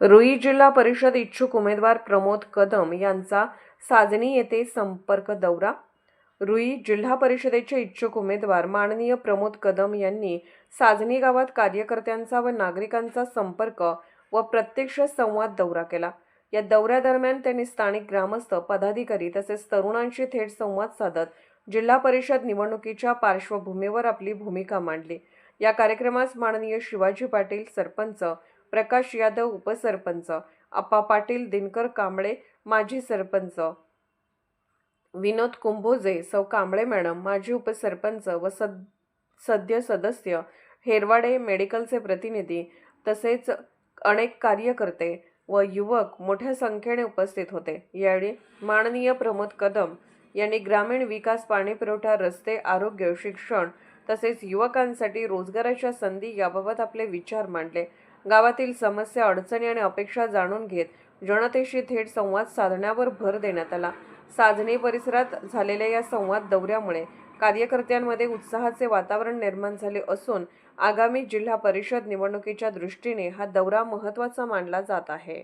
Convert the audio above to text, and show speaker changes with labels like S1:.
S1: रुई जिल्हा परिषद इच्छुक उमेदवार प्रमोद कदम यांचा साजनी येथे संपर्क दौरा. रुई जिल्हा परिषदेचे इच्छुक उमेदवार माननीय प्रमोद कदम यांनी साजनी गावात कार्यकर्त्यांचा व नागरिकांचा संपर्क व प्रत्यक्ष संवाद दौरा केला. या दौऱ्यादरम्यान त्यांनी स्थानिक ग्रामस्थ पदाधिकारी तसेच तरुणांशी थेट संवाद साधत जिल्हा परिषद निवडणुकीच्या पार्श्वभूमीवर आपली भूमिका मांडली. या कार्यक्रमास माननीय शिवाजी पाटील सरपंच प्रकाश यादव उपसरपंच अप्पा पाटील दिनकर कांबळे माजी सरपंच. विनोद कुंभोजे सौ कांबळे मॅडम माजी उपसरपंच व सद सद्य सदस्य हेरवाडे मेडिकलचे प्रतिनिधी तसेच अनेक कार्यकर्ते व युवक मोठ्या संख्येने उपस्थित होते. यावेळी माननीय प्रमोद कदम यांनी ग्रामीण विकास पाणीपुरवठा रस्ते आरोग्य शिक्षण तसेच युवकांसाठी रोजगाराच्या संधी याबाबत आपले विचार मांडले. गावातील समस्या अडचणी आणि अपेक्षा जाणून घेत जनतेशी थेट संवाद साधण्यावर भर देण्यात आला. साजनी परिसरात झालेल्या या संवाद दौऱ्यामुळे कार्यकर्त्यांमध्ये उत्साहाचे वातावरण निर्माण झाले असून आगामी जिल्हा परिषद निवडणुकीच्या दृष्टीने हा दौरा महत्त्वाचा मानला जात आहे.